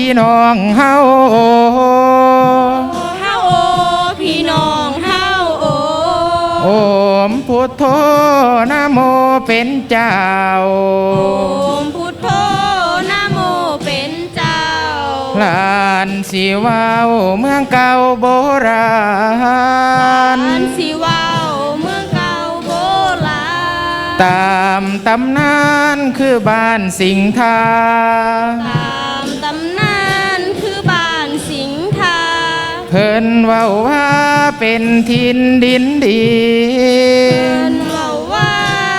พี่น้องเฮาเฮาโอพี่น้องเฮาโอโอมพุทโธนะโมเป็นเจ้าโอมพุทโธนะโมเป็นเจ้าหลานสิเว้าเมืองเก่าโบราณอันสิเว้าเมืองเก่าโบราณตามตำนานคือบ้านสิงทา เพิ่นเว้าว่าเป็นทินดินดีเพิ่นเว้าว่า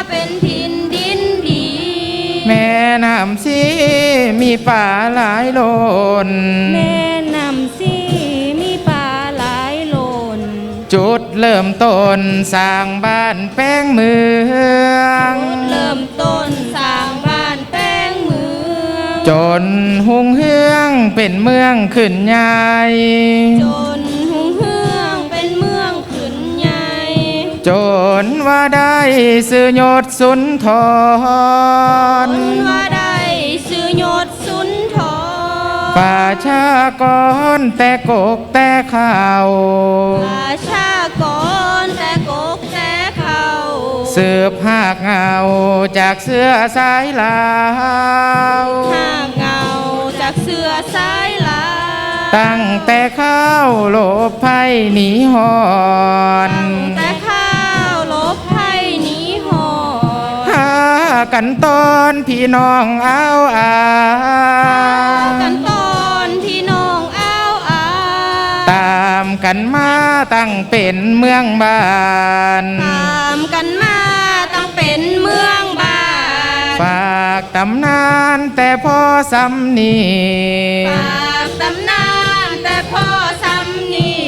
เป็นทินดินดี แม่น้ำสีมีป่าหลายโลนแม่นำสีมีปลาหลายโลน จุดเริ่มต้นสร้างบ้านแป้งเมืองเริ่มต้น จนหุงเฮืองเป็นเมืองขึ้นใหญ่จนหุงเฮืองเป็นเมืองขึ้นใหญ่จนว่าได้ซื้อยศสุนทจรนว่าได้ชื่อยศสุนทรป่าชากรแต่กกแต่ข่าว ประชา สืบหากเงาจากเสื้อสายลาวห่างเงาจากเสือสายลาตั้งแต่ข้าวโลบภัยหนีหอนตั้งแต่ข้าวลบไผ่หนีหอหากันตอนพี่น้องเอาอากันตอนพี่น้องเอาอาตามกันมาตั้งเป็นเมืองบ้าน ตามกันมาตั้ง เป็นเมืองบ้านฝากตำนานแต่พอสำนีฝากตำนานแต่พ่อซ้ำนี่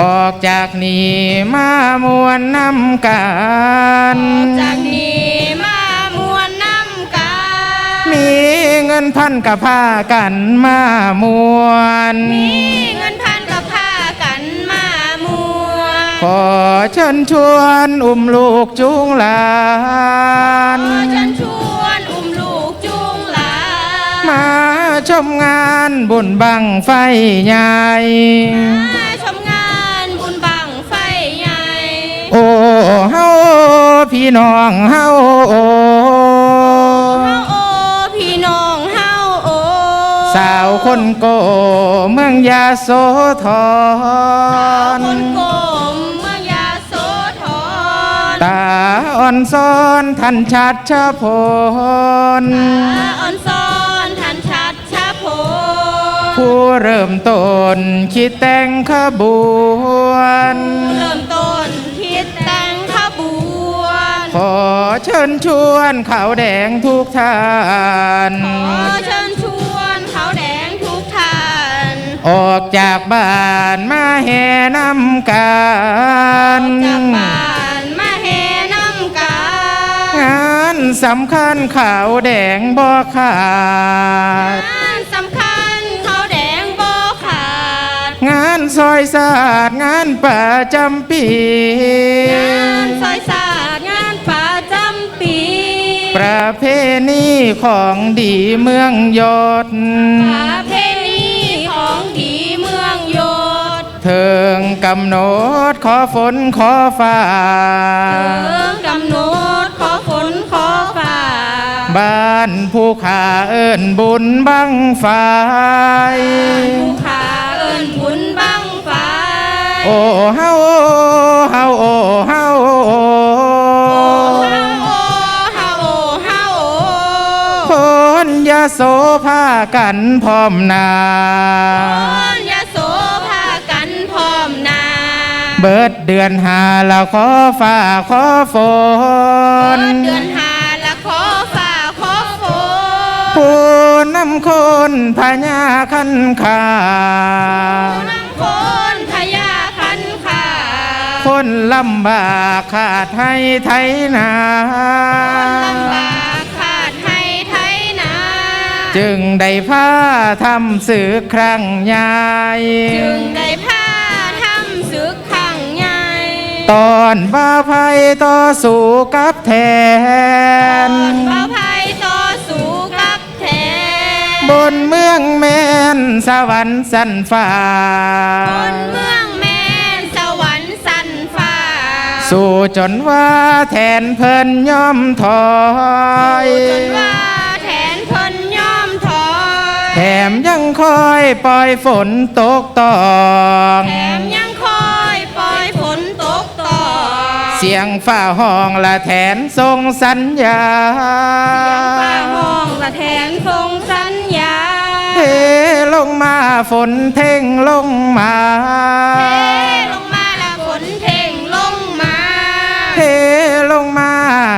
ออกจากนี้มามวนนำกันจากนี้มามวนน้ำกันมีเงินพันกับผ้ากันมามวนมีเงินพัน ขอเชิญชวนอุ้มลูกจูงหลาน ขอเชิญชวนอุ้มลูกจูงหลาน มาชมงานบุญบังไฟใหญ่มาชมงานบุญบังไฟใหญ่ โอ้เฮาพี่น้องเฮาโอเฮาโอพี่น้องเฮาโอสาวคนโกเมืองยาโสธสาวรคนโก ตาอ่อนซ้อนทันชัดชะพลตาอ่อนซ้อนทันชัดชะโพผู้เริ่มต้นคิดแต่งขบวนเริ่มต้นคิดแต่งขบวนขอเชิญชวนขาวแดงทุกท่านขอเชิญชวนเขาแดงทุกท่านออกจากบ้านมาแห่นำกันจากบ้านานสำคัญขาวแดงบ่ขาด งานสำคัญเขาแดงบ่ขาดงานซอยศาสตร์งานประจำปี งานซอยศาสตร์งานประจำปีประเพณีของดีเมืองยศประเพณีของดีเมืองโยธเถิงกำหนดขอฝนขอฟ้าเมืองกำหนดขอฝนขอฟ้า บ้านผู้ขาเอิ้นบุญบังไฟผู้ขาเอิ้นบุญบังไฟโอ้เฮาเฮาโอ้เฮาโอ้โอ้เฮาโอเฮาโอเฮาโอคนยาโสพากันพร้อมหนาคนยโสพากันพร้อมหนา เบิดเดือนหาแล้วขอฟ้าขอฝเปินดเดือน นผู้นำคนพญาคันขาน้ำคนพญาคันขาคนลำบากขาดให้ไทยนาลำบากขาดให้ไทยนาจึงได้พาทำสื่อครั้งใหญ่จึงได้พาทำศึกขังใหญ่ตอนบ้าภัยต่อสู้กับแทตอนนเฝ้าภัยต่อสู้กั บแทนบนเมืองแมนสวรรค์สันฟ้า บนเมืองแม่นสวรรค์สันฟ้า สู่จนว่าแทนเพิ่นย่อมถอย จนว่าแทนเพิ่นยอมถอยแถมยังคอยปล่อยฝนตกตอง แถมยังคอยปล่อยฝนตกต่อเสียงฝ้าห้องละแทนทรงสัญญา ฟ้าห้องละแทนทรงสัญญาเท ลงมาฝนเท่งลงมาเทลงมาละฝนเท่งลงมา เทลงมา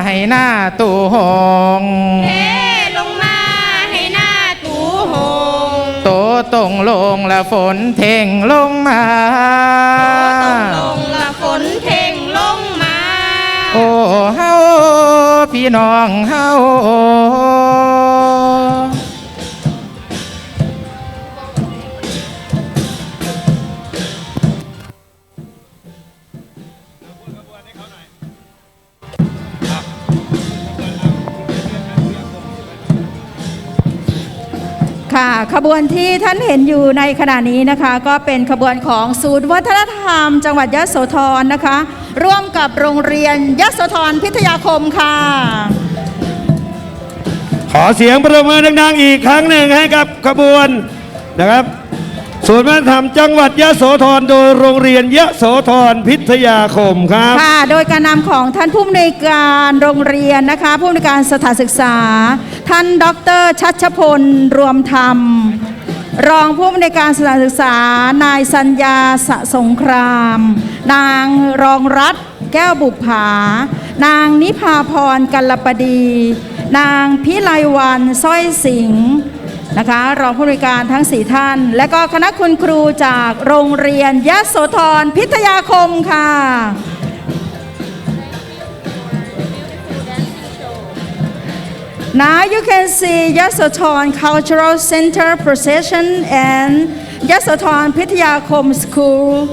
ให้หน้าตู้หงเทลงมาให้หน้าตูหงโตตรงลงละฝนเท่งลงมาตกลงละฝนเท่งลงมา โอ้เฮาพี่น้องเฮา ขบวนที่ท่านเห็นอยู่ในขณะนี้นะคะ ก็เป็นขบวนของศูนย์วัฒนธรรม จังหวัดยะโสธรนะคะ ร่วมกับโรงเรียนยะโสธรพิทยาคมค่ะ ขอเสียงประมือดังๆอีกครั้งหนึ่งให้กับขบวนนะครับศูนย์วัฒนธรรมจังหวัดยะโสธรโดยโรงเรียนยะโสธรพิทยาคมครับค่ะโดยการนำของท่านผู้อำนวยการโรงเรียนนะคะผู้อำนวยการสถานศึกษา ท่านดรชัชพล รวมธรรม รองผู้อำนวยการสถานศึกษา นายสัญญาสะสงคราม นางรองรัตแก้วบุปผานางนิพาพรกัลปดี นางพิไลวันสร้อยสิงห์นะคะรองผู้อำนวยการทั้งสี่ท่าน และก็คณะคุณครูจากโรงเรียนยะโสธรพิทยาคมค่ะ Now you can see Yasothon Cultural Center procession and Yasothon Pityakom School.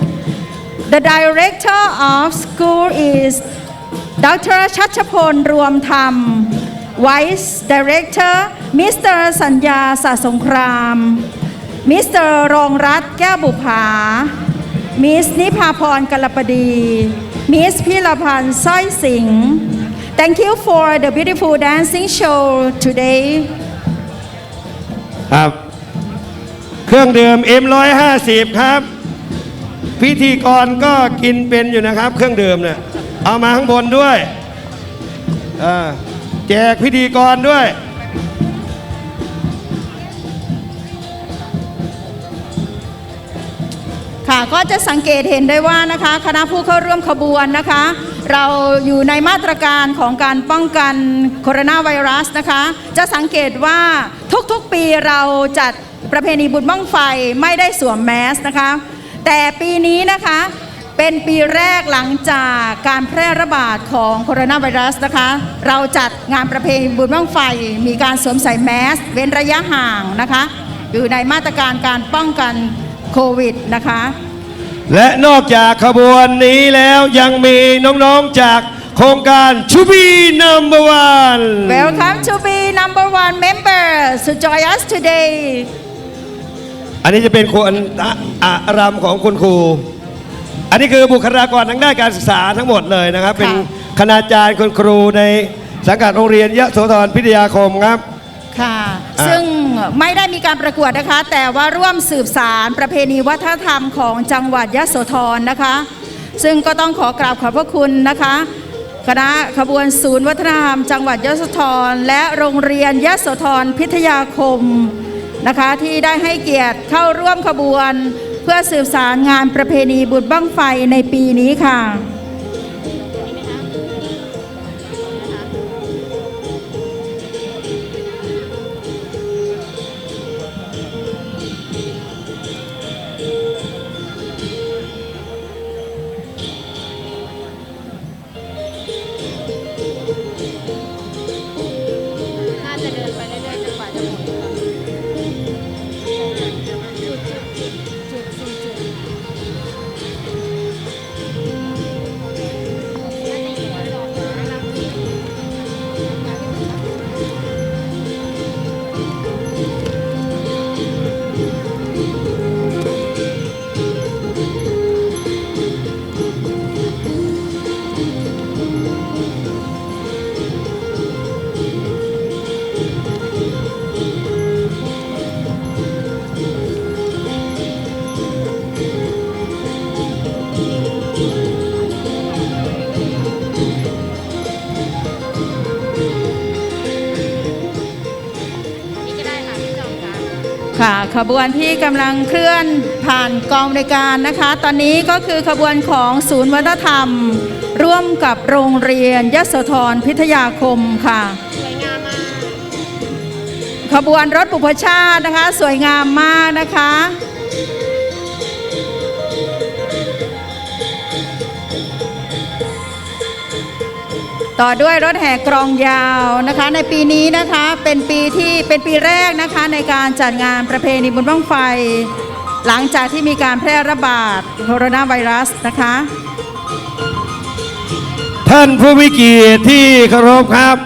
The director of school is Dr. Chachapon Ruam Tham, Vice Director Mr. Sanya Sasongkram, Mr. รองรัตน์แก้วบุภา Miss นิพาพรกลปดี Miss พิรพั Thank you for the beautiful dancing show today. ครับ เครื่องดื่ม M150 ครับ พิธีกรก็กินเป็นอยู่นะครับ เครื่องดื่มเนี่ยเอามาข้างบนด้วยอ่าแจกพิธีกรด้วย ค่ะก็จะสังเกตเห็นได้ว่านะคะคณะผู้เข้าร่วมขบวนนะคะ เราอยู่ในมาตรการของการป้องกันโคโรนาไวรัสนะคะ จะสังเกตว่าทุกๆปีเราจัดประเพณีบุญบ้างไฟไม่ได้สวมแมสนะคะ แต่ปีนี้นะคะเป็นปีแรกหลังจากการแพร่ระบาดของโคโรนาไวรัสนะคะ เราจัดงานประเพณีบุญบ้างไฟ มีการสวมใส่แมส เว้นระยะห่างนะคะ อยู่ในมาตรการการป้องกัน โควิดนะคะ และนอกจากขบวนนี้แล้วยังมีน้องๆจากโครงการชูบีนัมเบอร์วัน Welcome to be number one members to join us today. อันนี้จะเป็นคนอะอารำของคุณครู อันนี้คือบุคลากรทางด้านการศึกษาทั้งหมดเลยนะครับ เป็นคณาจารย์คุณครูในสังกัดโรงเรียนยะโสธรพิทยาคมครับ ค่ะอะซึ่ง ไม่ได้มีการประกวดนะคะ แต่ว่าร่วมสืบสารประเพณีวัฒนธรรมของจังหวัดยะโสธรนะคะ ซึ่งก็ต้องขอกราบขอบพระคุณนะคะคณะขบวนศูนย์วัฒนธรรม จังหวัดยะโสธรและโรงเรียนยะโสธรพิทยาคมนะคะที่ได้ให้เกียรติเข้าร่วมขบวน เพื่อสืบสารงานประเพณีบุญบั้งไฟในปีนี้ค่ะ ค่ะขบวนที่กำลังเคลื่อนผ่านกองบริการนะคะ ตอนนี้ก็คือขบวนของศูนย์วัฒนธรรม ร่วมกับโรงเรียนยโสธรพิทยาคมค่ะสวยงามมากขบวนรถบุพชาตินะคะ สวยงามมากนะคะ ต่อด้วยรถแห่กรองยาวนะคะ ในปีนี้นะคะเป็นปีที่เป็นปีแรกนะคะในการจัดงานประเพณีบุญบ้างไฟ หลังจากที่มีการแพร่ระบาดโคโรนาไวรัสนะคะ ท่านผู้มีเกียรติที่เคารพครับ